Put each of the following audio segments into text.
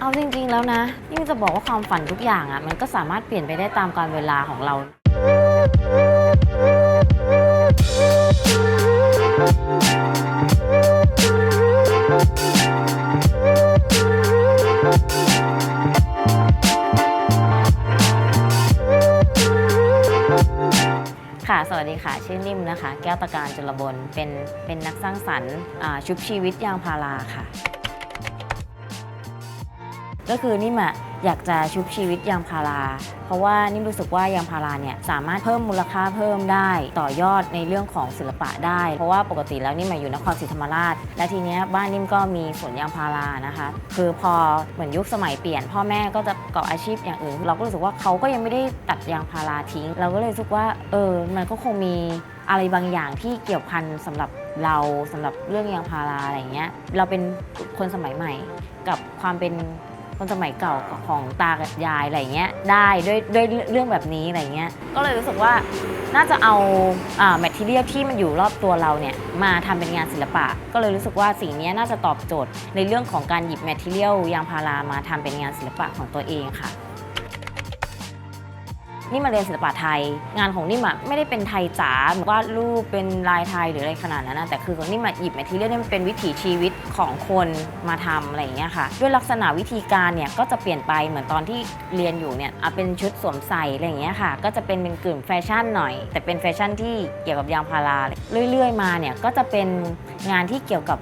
เอาจริงๆแล้วนะนี่งจะบอกว่าความฝันทุกอย่างอะ่ะ มันก็สามารถเปลี่ยนไปได้ตามกาลเวลาของเรา ค่ะ สวัสดีค่ะ ชื่อนิ่มนะคะ แก้วตะการจุลบลเป็นเป็นนักสร้างสรรค์อ่าชุบชีวิตยางพาราค่ะ ก็คือนิ่มอะอยากจะชุบชีวิตยางพารา เพราะว่านิ่มรู้สึกว่ายางพาราเนี่ยสามารถเพิ่มมูลค่าเพิ่มได้ ต่อยอดในเรื่องของศิลปะได้ เพราะว่าปกติแล้วนิ่มมาอยู่นครศรีธรรมราช และทีเนี้ยบ้านนิ่มก็มีสวนยางพารานะคะ คือพอเหมือนยุคสมัยเปลี่ยน พ่อแม่ก็จะประกอบอาชีพอย่างอื่น เราก็รู้สึกว่าเขาก็ยังไม่ได้ตัดยางพาราทิ้ง เราก็เลยรู้สึกว่าเออมันก็คงมีอะไรบางอย่างที่เกี่ยวพันสำหรับเราสำหรับเรื่องยางพาราอะไรเงี้ยเราเป็นคนสมัยใหม่กับความเป็น คนสมัยเก่าของตากับยายอะไรเงี้ยได้ด้วยด้วยเรื่องแบบนี้อะไรเงี้ยก็เลยรู้สึกว่าน่าจะเอาแมทเทียลที่มันอยู่รอบตัวเราเนี่ยมาทำเป็นงานศิลปะ ก็เลยรู้สึกว่าสิ่งนี้น่าจะตอบโจทย์ในเรื่องของการหยิบแมทเทียลยางพารามาทำเป็นงานศิลปะของตัวเองค่ะ นี่มาเรียนศิลปะไทย งานของนี่มาไม่ได้เป็นไทยจ๋าวาดรูปเป็นลายไทยหรืออะไรขนาดนั้นนะแต่คือของนี่มาหยิบแมทเทียลเนี่ยมันเป็นวิถีชีวิตของคนมาทำอะไรอย่างเงี้ยค่ะ ด้วยลักษณะวิธีการเนี่ยก็จะเปลี่ยนไปเหมือนตอนที่เรียนอยู่เนี่ยเอาเป็นชุดสวมใส่อะไรอย่างเงี้ยค่ะ ก็จะเป็นเป็นกึ่งแฟชั่นหน่อย แต่เป็นแฟชั่นที่เกี่ยวกับยางพาราเรื่อย ๆ มาเนี่ยก็จะเป็นงานที่เกี่ยวกับ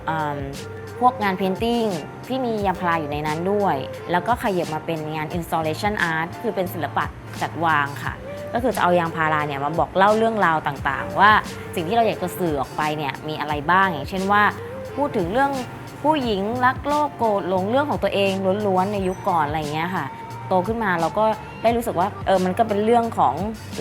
พวกงานเพนติ้งที่มียางพาราอยู่ในนั้นด้วย แล้วก็ขยับมาเป็นงาน installation art คือเป็นศิลปะจัดวางค่ะ ก็คือจะเอายางพาราเนี่ยมาบอกเล่าเรื่องราวต่างๆ ว่าสิ่งที่เราอยากจะสื่อออกไปเนี่ยมีอะไรบ้างอย่างเช่นว่า พูดถึงเรื่องผู้หญิงรักโลกโกรธหลงเรื่องของตัวเองล้วนๆในยุคก่อนอะไรเงี้ยค่ะ โตขึ้นมาเราก็ได้รู้สึกว่าเออมันก็เป็นเรื่องของ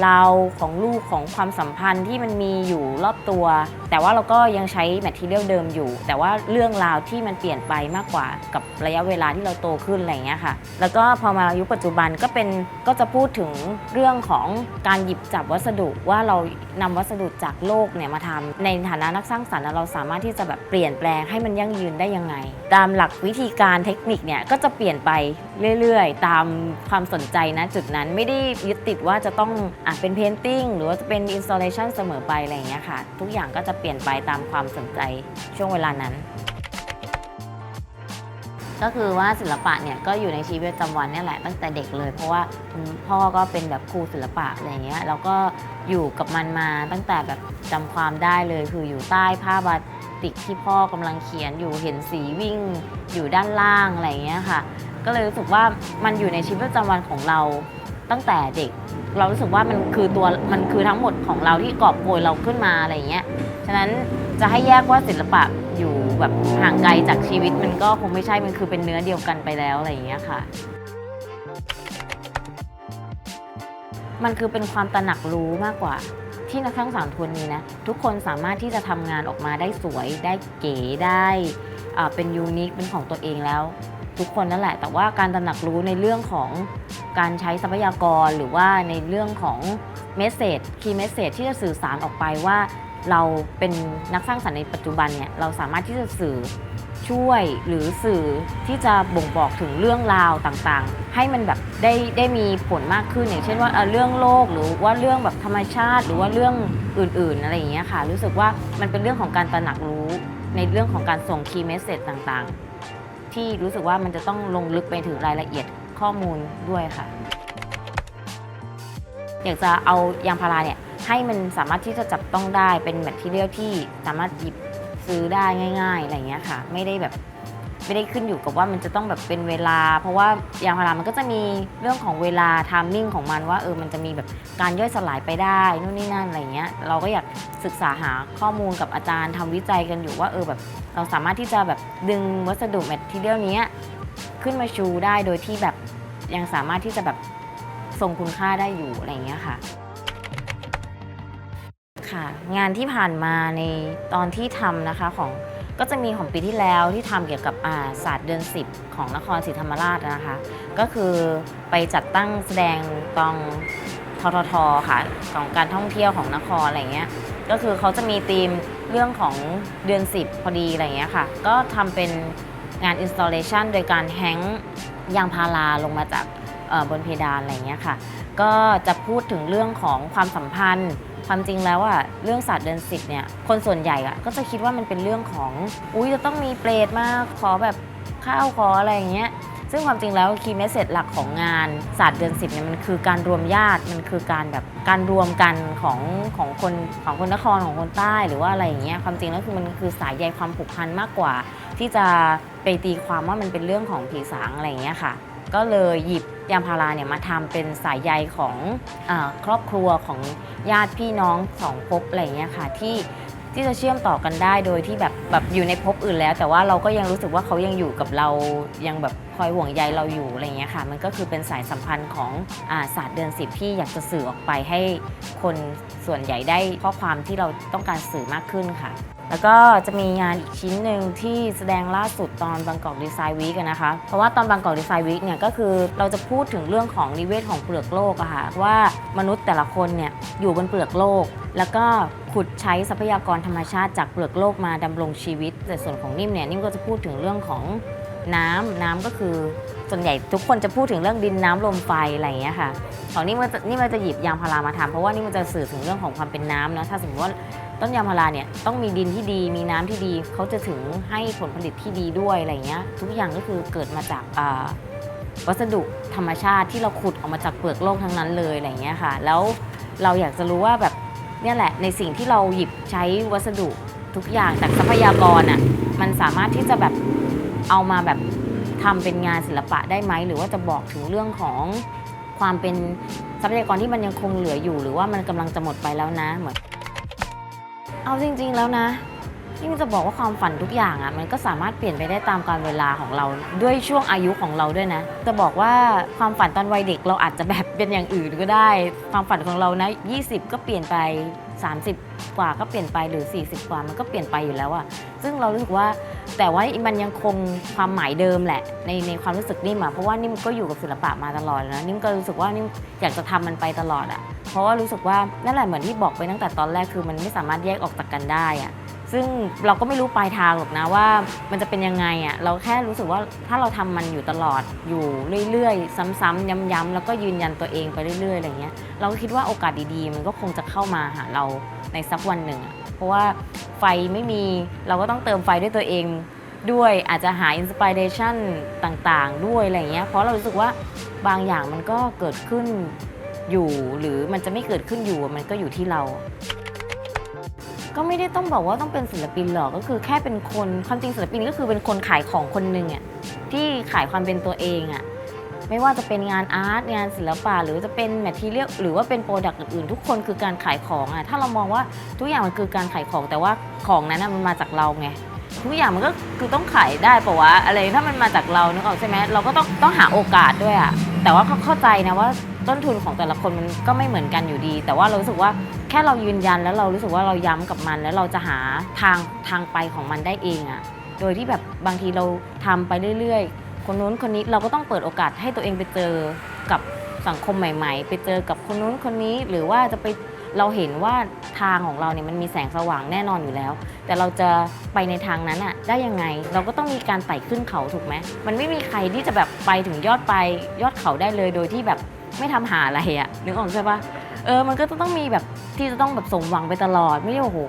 เราของลูกของความสัมพันธ์ที่มันมีอยู่รอบตัว แต่ว่าเราก็ยังใช้แมทเทียลเดิมอยู่ แต่ว่าเรื่องราวที่มันเปลี่ยนไปมากกว่ากับระยะเวลาที่เราโตขึ้นอะไรอย่างเงี้ยค่ะ แล้วก็พอมายุคปัจจุบันก็เป็นก็จะพูดถึงเรื่องของการหยิบจับวัสดุว่าเรานำวัสดุจากโลกเนี่ยมาทำในฐานะนักสร้างสรรค์เราสามารถที่จะแบบเปลี่ยนแปลงให้มันยั่งยืนได้ยังไง ตามหลักวิธีการเทคนิคเนี่ยก็จะเปลี่ยนไปเรื่อยๆ ตามความสนใจนะจุดนั้นไม่ได้ยึดติดว่าจะต้องอะเป็นเพนติ้งหรือว่าจะเป็นอินสต l เลชันเสมอไปอะไรอย่างเงี้ยค่ะ ทุกอย่างก็จะเปลี่ยนไปตามความสนใจช่วงเวลานั้น ก็คือว่าศิลปะเนี่ยก็อยู่ในชีวิตประจำวันเนี่ยแหละตั้งแต่เด็กเลย เพราะว่าพ่อก็เป็นแบบครูศิลปะอะไรเงี้ยแล้วก็อยู่กับมันมาตั้งแต่แบบจำความได้เลยคืออยู่ใต้ผ้าบาติกที่พ่อกำลังเขียนอยู่เห็นสีวิ่งอยู่ด้านล่างอะไรเงี้ยค่ะ ก็เลยรู้สึกว่ามันอยู่ในชีวิตประจำวันของเราตั้งแต่เด็ก เรารู้สึกว่ามันคือตัวมันคือทั้งหมดของเราที่กอบโกยเราขึ้นมาอะไรอย่างเงี้ยฉะนั้นจะให้แยกว่าศิลปะอยู่แบบห่างไกลจากชีวิตมันก็คงไม่ใช่มันคือเป็นเนื้อเดียวกันไปแล้วอะไรอย่างเงี้ยค่ะ มันคือเป็นความตระหนักรู้มากกว่า ที่นักสร้างสรรทวนนี้นะทุกคนสามารถที่จะทำงานออกมาได้สวยได้เก๋ได้อ่าเป็นยูนิคเป็นของตัวเองแล้ว ทุกคนนั่นแหละ แต่ว่าการตระหนักรู้ในเรื่องของการใช้ทรัพยากรหรือว่าในเรื่องของเมสเซจคีย์เมสเซจที่จะสื่อสารออกไปว่าเราเป็นนักสร้างสรรค์ในปัจจุบันเนี่ยเราสามารถที่จะสื่อช่วยหรือสื่อที่จะบ่งบอกถึงเรื่องราวต่างๆ ให้มันแบบได้ได้มีผลมากขึ้นอย่างเช่นว่าเอ่อเรื่องโลกหรือว่าเรื่องแบบธรรมชาติ หรือว่าเรื่องอื่นๆอะไรอย่างเงี้ยค่ะ รู้สึกว่ามันเป็นเรื่องของการตระหนักรู้ในเรื่องของการส่งคีย์เมสเซจต่างๆ ที่รู้สึกว่ามันจะต้องลงลึกไปถึงรายละเอียดข้อมูลด้วยค่ะ อยากจะเอายางพาราเนี่ยให้มันสามารถที่จะจับต้องได้เป็นแมทเทียลที่สามารถหยิบซื้อได้ง่าย ๆอะไรเงี้ยค่ะ ไม่ได้แบบ ไม่ได้ขึ้นอยู่กับว่ามันจะต้องแบบเป็นเวลา เพราะว่ายางพารามันก็จะมีเรื่องของเวลาทามมิ่งของมันว่าเออมันจะมีแบบการย่อยสลายไปได้นู่นนี่นั่นอะไรเงี้ยเราก็อยากศึกษาหาข้อมูลกับอาจารย์ทำวิจัยกันอยู่ว่าเออแบบเราสามารถที่จะแบบดึงวัสดุแมทเทียลนี้ขึ้นมาชูได้โดยที่แบบยังสามารถที่จะแบบทรงคุณค่าได้อยู่อะไรเงี้ยค่ะค่ะ งานที่ผ่านมาในตอนที่ทำนะคะของ ก็จะมีของปีที่แล้วที่ทำเกี่ยวกับาศาสตร์เดือน 10 ของนครศรีธรรมราชนะคะ ก็คือไปจัดตั้งแสดงตองทททค่ะของการท่องเที่ยวของนครอะไรเงี้ยก็คือเขาจะมีธีมเรื่องของเดือน 10 พอดีอะไรเงี้ยค่ะ ก็ทำเป็นงาน installation โดยการแฮงยางพาราลงมาจากบนเพดานอะไรเงี้ยค่ะ ก็จะพูดถึงเรื่องของความสัมพันธ์ ความจริงแล้วอะเรื่องศาสตร์เดือนสิบเนี่ยคนส่วนใหญ่อะก็จะคิดว่ามันเป็นเรื่องของอุ้ยจะต้องมีเปรตมาขอแบบข้าวขออะไรอย่างเงี้ยซึ่งความจริงแล้วคีย์เมสเซจหลักของงานศาสตร์เดือนสิบเนี่ยมันคือการรวมญาติมันคือการแบบการรวมกันของของคนของคนนครของคนใต้หรือว่าอะไรอย่างเงี้ยความจริงแล้วคือมันคือสายใยความผูกพันมากกว่า ที่จะไปตีความว่ามันเป็นเรื่องของผีสางอะไรอย่างเงี้ยค่ะ ก็เลยหยิบ ยางพาราเนี่ยมาทำเป็นสายใยของอครอบครัวของญาติพี่น้องสองภพอะไรเงี้ยค่ะที่ที่จะเชื่อมต่อกันได้โดยที่แบบแบบอยู่ในภพอื่นแล้ว แต่ว่าเราก็ยังรู้สึกว่าเขายังอยู่กับเรายังแบบ คอยห่วงใยเราอยู่อะไรอย่างเงี้ยค่ะ มันก็คือเป็นสายสัมพันธ์ของอาศาสตร์เดือนสิบที่อยากจะสื่อออกไปให้คนส่วนใหญ่ได้ข้อความที่เราต้องการสื่อมากขึ้นค่ะ แล้วก็จะมีงานอีกชิ้นหนึ่งที่แสดงล่าสุดตอนบางกอกดีไซน์วีกนะคะ เพราะว่าตอนบางกอกดีไซน์วีกเนี่ยก็คือเราจะพูดถึงเรื่องของนิเวศของเปลือกโลกอะค่ะว่ามนุษย์แต่ละคนเนี่ยอยู่บนเปลือกโลก แล้วก็ขุดใช้ทรัพยากรธรรมชาติจากเปลือกโลกมาดำรงชีวิตแต่ส่วนของนิ่มเนี่ยนิ่มก็จะพูดถึงเรื่องของ น้ำน้ำก็คือส่วนใหญ่ทุกคนจะพูดถึงเรื่องดินน้ำลมไฟอะไรอย่างเงี้ยค่ะของนี่มันนี่มันจะหยิบยางพารามาทำเพราะว่านี่มันจะสื่อถึงเรื่องของความเป็นน้ำเนาะถ้าสมมติว่าต้นยางพาราเนี่ยต้องมีดินที่ดีมีน้ำที่ดีเขาจะถึงให้ผลผลิตที่ดีด้วยอะไรเงี้ยทุกอย่างก็คือเกิดมาจากวัสดุธรรมชาติที่เราขุดออกมาจากเปลือกโลกทั้งนั้นเลยอะไรเงี้ยค่ะ แล้วเราอยากจะรู้ว่าแบบเนี่ยแหละในสิ่งที่เราหยิบใช้วัสดุทุกอย่างจากทรัพยากรอะมันสามารถที่จะแบบ เอามาแบบทำเป็นงานศิลปะได้ไหม หรือว่าจะบอกถึงเรื่องของความเป็นทรัพยากรที่มันยังคงเหลืออยู่ หรือว่ามันกำลังจะหมดไปแล้วนะเหมือนเอาจริง ๆ แล้วนะนี่มันจะบอกว่าความฝันทุกอย่างอะ่ะมันก็สามารถเปลี่ยนไปได้ตามกาลเวลาของเราด้วยช่วงอายุของเราด้วยนะ จะบอกว่าความฝันตอนวัยเด็กเราอาจจะแบบเป็นอย่างอื่นก็ได้ ความฝันของเรานะ 20 ก็เปลี่ยนไป 30 กว่าก็เปลี่ยนไปหรือ 40 กว่ามันก็เปลี่ยนไปอยู่แล้วอะซึ่งเรารู้สึกว่าแต่ว่ามันยังคงความหมายเดิมแหละในในความรู้สึกนิ่มอะเพราะว่านิ่มก็อยู่กับศิลปะมาตลอดนะนิ่มก็รู้สึกว่านิ่มอยากจะทำมันไปตลอดอะเพราะว่ารู้สึกว่านั่นแหละเหมือนที่บอกไปตั้งแต่ตอนแรกคือมันไม่สามารถแยกออกจากกันได้อะ ซึ่งเราก็ไม่รู้ปลายทางหรอกนะว่ามันจะเป็นยังไงอะเราแค่รู้สึกว่าถ้าเราทำมันอยู่ตลอดอยู่เรื่อยๆ ซ้ำๆย้ำๆแล้วก็ยืนยันตัวเองไปเรื่อยๆอะไรเงี้ยเราก็คิดว่าโอกาสดีๆ มันก็คงจะเข้ามาหาเราในสักวันหนึ่งอะเพราะว่าไฟไม่มีเราก็ต้องเติมไฟด้วยตัวเองด้วยอาจจะหาอินสปิเรชันต่างๆ ด้วยอะไรเงี้ยเพราะเรารู้สึกว่าบางอย่างมันก็เกิดขึ้นอยู่หรือมันจะไม่เกิดขึ้นอยู่มันก็อยู่ที่เรา ก็ไม่ได้ต้องบอกว่าต้องเป็นศิลปินหรอกก็คือแค่เป็นคนความจริงศิลปินก็คือเป็นคนขายของคนหนึ่งอะที่ขายความเป็นตัวเองอะไม่ว่าจะเป็นงานอาร์ตงานศิลปะหรือจะเป็นแมทเทียลหรือว่าเป็นโปรดักต์อื่นๆ ทุกคนคือการขายของอะถ้าเรามองว่าทุกอย่างมันคือการขายของแต่ว่าของนั้นมันมาจากเราไงทุกอย่างมันก็คือต้องขายได้ปะวะอะไรถ้ามันมาจากเรานึกออกใช่ไหมเราก็ต้องต้องหาโอกาสด้วยอะแต่ว่าเขาเข้าใจนะว่า ต้นทุนของแต่ละคนมันก็ไม่เหมือนกันอยู่ดี แต่ว่าเรารู้สึกว่าแค่เรายืนยันแล้วเรารู้สึกว่าเราย้ำกับมัน แล้วเราจะหาทางทางไปของมันได้เองอะ่ะโดยที่แบบบางทีเราทำไปเรื่อยๆ คนนู้นคนนี้เราก็ต้องเปิดโอกาสให้ตัวเองไปเจอกับสังคมใหม่ ๆ ไปเจอกับคนนู้นคนนี้หรือว่าจะไปเราเห็นว่าทางของเราเนี่ยมันมีแสงสว่างแน่นอนอยู่แล้ว แต่เราจะไปในทางนั้นอะได้ยังไง เราก็ต้องมีการไต่ขึ้นเขาถูกไหมมันไม่มีใครที่จะแบบไปถึงยอดไปยอดเขาได้เลยโดยที่แบบ ไม่ทำหาอะไรอะนึกออกใช่ปะเออมันก็จะต้องมีแบบที่จะต้องแบบสมหวังไปตลอดไม่ได้ว่โอ้โห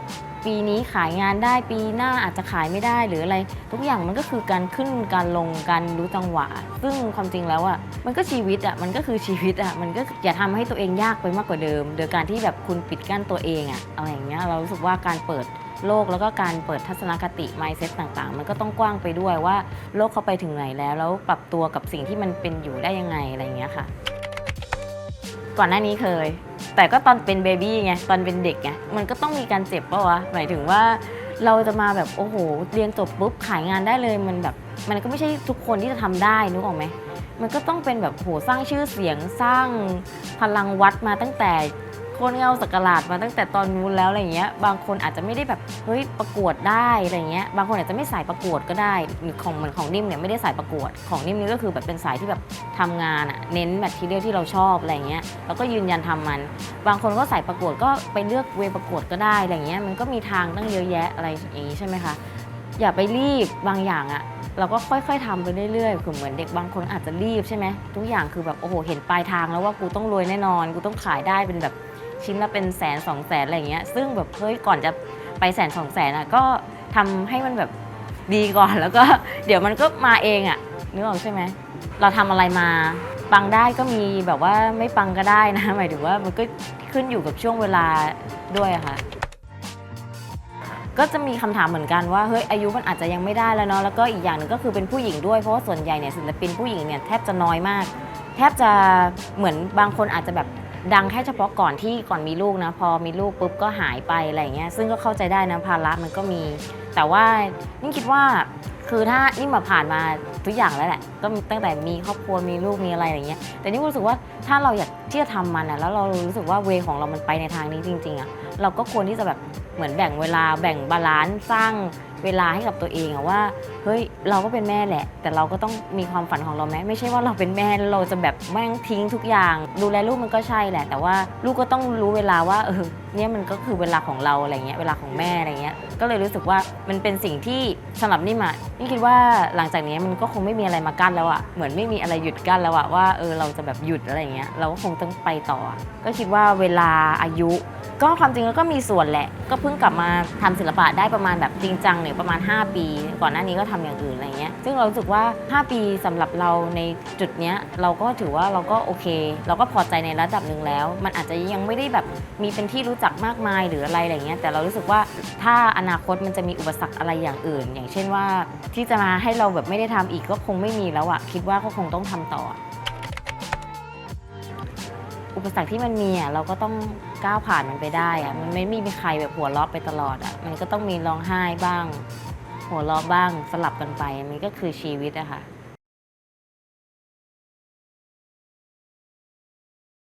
ปีนี้ขายงานได้ปีหน้าอาจจะขายไม่ได้หรืออะไร ทุกอย่างมันก็คือการขึ้นการลงการรู้จังหวะ ซึ่งความจริงแล้วอะมันก็ชีวิตอะมันก็คือชีวิตอะมันก็อย่าทำให้ตัวเองยากไปมากกว่าเดิม โดยการที่แบบคุณปิดกั้นตัวเองอะอะไรอย่างเงี้ยเรารู้สึกว่าการเปิดโลกแล้วก็การเปิดทัศนคติ mindset ต่างๆ มันก็ต้องกว้างไปด้วยว่าโลกเขาไปถึงไหนแล้ว แล้วปรับตัวกับสิ่งที่มันเป็นอยู่ได้ยังไงอะไรอย่างเงี้ยค่ะ ก่อนหน้านี้เคย แต่ก็ตอนเป็นเบบี้ไงตอนเป็นเด็กไงมันก็ต้องมีการเจ็บปะวะหมายถึงว่า เราจะมาแบบโอ้โหเรียนจบปุ๊บขายงานได้เลยมันแบบ มันก็ไม่ใช่ทุกคนที่จะทำได้นึกออกไหมมันก็ต้องเป็นแบบโหสร้างชื่อเสียงสร้างพลังวัดมาตั้งแต่ คนเงาสักการาดมาตั้งแต่ตอนนู้นแล้วอะไรเงี้ย บางคนอาจจะไม่ได้แบบเฮ้ยประกวดได้อะไรเงี้ย บางคนอาจจะไม่สายประกวดก็ได้หรือของเหมือนของนิ่มเนี่ยไม่ได้สายประกวด ของนิ่มนี่ก็คือแบบเป็นสายที่แบบทำงานอะเน้นแมททีเรียลที่เราชอบอะไรเงี้ย แล้วก็ยืนยันทำมัน บางคนก็สายประกวดก็ไปเลือกเวประกวดก็ได้อะไรเงี้ย มันก็มีทางตั้งเยอะแยะอะไรอย่างงี้ใช่ไหมคะ อย่าไปรีบบางอย่างอะเราก็ค่อยๆทำไปเรื่อยๆ คือเหมือนเด็กบางคนอาจจะรีบใช่ไหมทุกอย่างคือแบบโอ้โหเห็นปลายทางแล้วว่ากูต้องรวยแน่นอน กูต้องขายได้เป็นแบบ ชิ้นละเป็นแสนสองแสนอะไรอย่างเงี้ยซึ่งแบบเฮ้ยก่อนจะไปแสนสองแสนอะก็ทำให้มันแบบดีก่อนแล้วก็เดี๋ยวมันก็มาเองอะนึกออกใช่ไหมเราทำอะไรมาปังได้ก็มีแบบว่าไม่ปังก็ได้นะหมายถึงว่ามันก็ขึ้นอยู่กับช่วงเวลาด้วยค่ะ ก็จะมีคำถามเหมือนกันว่าเฮ้ยอายุมันอาจจะยังไม่ได้แล้วเนาะแล้วก็อีกอย่างหนึ่งก็คือเป็นผู้หญิงด้วยเพราะว่าส่วนใหญ่เนี่ยศิลปินผู้หญิงเนี่ยแทบจะน้อยมาก แทบจะเหมือนบางคนอาจจะแบบ ดังแค่เฉพาะก่อนที่ก่อนมีลูกนะพอมีลูกปุ๊บก็หายไปอะไรเงี้ยซึ่งก็เข้าใจได้นะภาระมันก็มี แต่ว่านี่คิดว่าคือถ้านี่มาผ่านมาทุกอย่างแล้วแหละก็ตั้งแต่มีครอบครัวมีลูกมีอะไรอย่างเงี้ย แต่นี่รู้สึกว่าถ้าเราอยากที่จะทำมันอะแล้วเรารู้สึกว่าเวของเรามันไปในทางนี้จริงๆอะเราก็ควรที่จะแบบเหมือนแบ่งเวลาแบ่งบาลานซ์สร้างเวลาให้กับตัวเองอะว่า เฮ้ยเราก็เป็นแม่แหละ แต่เราก็ต้องมีความฝันของเราไหมไม่ใช่ว่าเราเป็นแม่เราจะแบบแม่งทิ้งทุกอย่าง ดูแลลูกมันก็ใช่แหละ แต่ว่าลูกก็ต้องรู้เวลาว่าเออเนี่ยมันก็คือเวลาของเราอะไรเงี้ยเวลาของแม่อะไรเงี้ยก็เลยรู้สึกว่ามันเป็นสิ่งที่สำหรับนิ่มอะนี่คิดว่าหลังจากนี้มันก็คงไม่มีอะไรมากั้นแล้วอะเหมือนไม่มีอะไรหยุดกั้นแล้วอะว่าเออเราจะแบบหยุดอะไรเงี้ยเราก็คงต้องไปต่อ ก็คิดว่าเวลาอายุ ก็ความจริงแล้วก็มีส่วนแหละ ก็เพิ่งกลับมาทำศิลปะได้ประมาณแบบจริงจังเนี่ยประมาณ 5 ปี ก่อนหน้านี้ก็ทำอย่างอื่นอะไรเงี้ยซึ่งเราสึกว่า 5 ปีสำหรับเราในจุดเนี้ยเราก็ถือว่าเราก็โอเค เราก็พอใจในระดับหนึ่งแล้ว มันอาจจะยังไม่ได้แบบมีเป็นที่รู้จักมากมายหรืออะไรอะไรเงี้ยแต่เรารู้สึกว่าถ้าอนาคตมันจะมีอุปสรรคอะไรอย่างอื่น อย่างเช่นว่า ที่จะมาให้เราแบบไม่ได้ทำอีกก็คงไม่มีแล้วอะคิดว่าก็คงต้องทำต่อ อุปสรรคที่มันมีอะเราก็ต้องก้าวผ่านมันไปได้อะมันไม่มีใครแบบหัวเราะไปตลอดอะมันก็ต้องมีร้องไห้บ้าง หัวเราะบ้างสลับกันไปมันก็คือชีวิตอะค่ะ